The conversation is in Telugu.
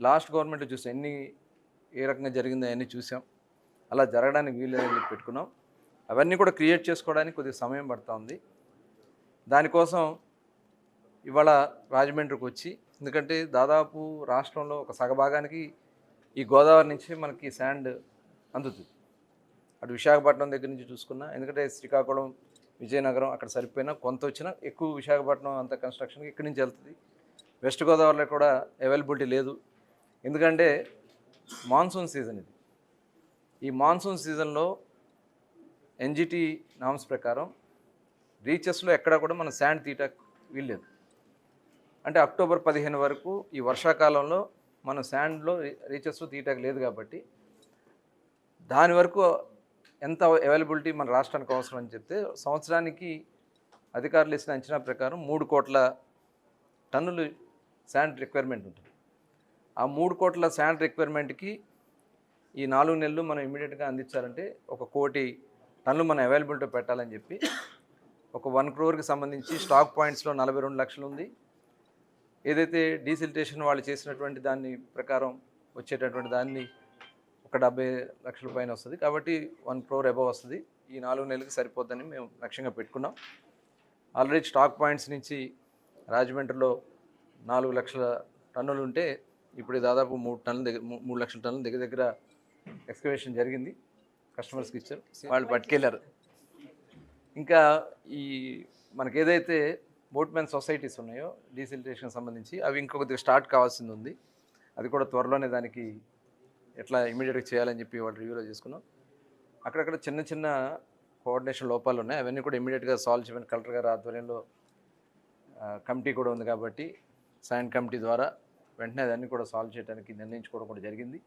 లాస్ట్ గవర్నమెంట్ చూసాం ఎన్ని ఏ రకంగా జరిగిందో అవన్నీ చూసాం. అలా జరగడానికి వీలేదని చెప్పి పెట్టుకున్నాం. అవన్నీ కూడా క్రియేట్ చేసుకోవడానికి కొద్దిగా సమయం పడుతూ ఉంది. దానికోసం ఇవాళ రాజమండ్రికి వచ్చి ఎందుకంటే దాదాపు రాష్ట్రంలో ఒక సగభాగానికి ఈ గోదావరి నుంచి మనకి శాండ్ అందుతుంది. అటు విశాఖపట్నం దగ్గర నుంచి చూసుకున్నా ఎందుకంటే శ్రీకాకుళం విజయనగరం అక్కడ సరిపోయినా కొంత వచ్చినా ఎక్కువ విశాఖపట్నం అంత కన్స్ట్రక్షన్కి ఇక్కడి నుంచి వెళ్తుంది. వెస్ట్ గోదావరిలో కూడా అవైలబిలిటీ లేదు. ఎందుకంటే మాన్సూన్ సీజన్ ఇది. ఈ మాన్సూన్ సీజన్లో ఎన్జిటి నామ్స్ ప్రకారం రీచెస్లో ఎక్కడా కూడా మనం శాండ్ తీట వీల్లేదు. అంటే అక్టోబర్ పదిహేను వరకు ఈ వర్షాకాలంలో మనం శాండ్లో రీచెస్లో తీయటానికి లేదు కాబట్టి దాని వరకు ఎంత అవైలబిలిటీ మన రాష్ట్రానికి అవసరం అని చెప్తే సంవత్సరానికి అధికారులు ఇచ్చిన అంచనా ప్రకారం మూడు కోట్ల టన్నులు శాండ్ రిక్వైర్మెంట్ ఉంటుంది. ఆ మూడు కోట్ల శాండ్ రిక్వైర్మెంట్కి ఈ నాలుగు నెలలు మనం ఇమీడియట్గా అందించాలంటే ఒక కోటి టన్నులు మనం అవైలబిలిటీ పెట్టాలని చెప్పి ఒక వన్ క్రోర్కి సంబంధించి స్టాక్ పాయింట్స్లో నలభై రెండు లక్షలు ఉంది ఏదైతే డీసిల్టేషన్ వాళ్ళు చేసినటువంటి దాన్ని ప్రకారం వచ్చేటటువంటి దాన్ని ఒక డెబ్బై లక్షల పైన వస్తుంది. కాబట్టి వన్ క్రోర్ అబవ్ వస్తుంది. ఈ నాలుగు నెలలకు సరిపోద్దని మేము లక్ష్యంగా పెట్టుకున్నాం. ఆల్రెడీ స్టాక్ పాయింట్స్ నుంచి రాజమండ్రిలో నాలుగు లక్షల టన్నులు ఉంటే ఇప్పుడే దాదాపు మూడు టన్నుల దగ్గర మూడు లక్షల టన్నుల దగ్గర దగ్గర ఎక్స్కవేషన్ జరిగింది. కస్టమర్స్కి ఇచ్చారు. వాళ్ళు పట్టుకెళ్ళారు. ఇంకా ఈ మనకి ఏదైతే బోట్మెన్ సొసైటీస్ ఉన్నాయో డీసిలిటేషన్కి సంబంధించి అవి ఇంకొకటి స్టార్ట్ కావాల్సింది ఉంది. అది కూడా త్వరలోనే దానికి ఎట్లా ఇమీడియట్గా చేయాలని చెప్పి వాళ్ళు రివ్యూలో చేసుకున్నాం. అక్కడక్కడ చిన్న చిన్న కోఆర్డినేషన్ లోపాలు ఉన్నాయి. అవన్నీ కూడా ఇమీడియట్గా సాల్వ్ చేయమని కలెక్టర్ గారి ఆధ్వర్యంలో కమిటీ కూడా ఉంది కాబట్టి సైన్ కమిటీ ద్వారా వెంటనే దాన్ని కూడా సాల్వ్ చేయడానికి నిర్ణయించుకోవడం కూడా జరిగింది.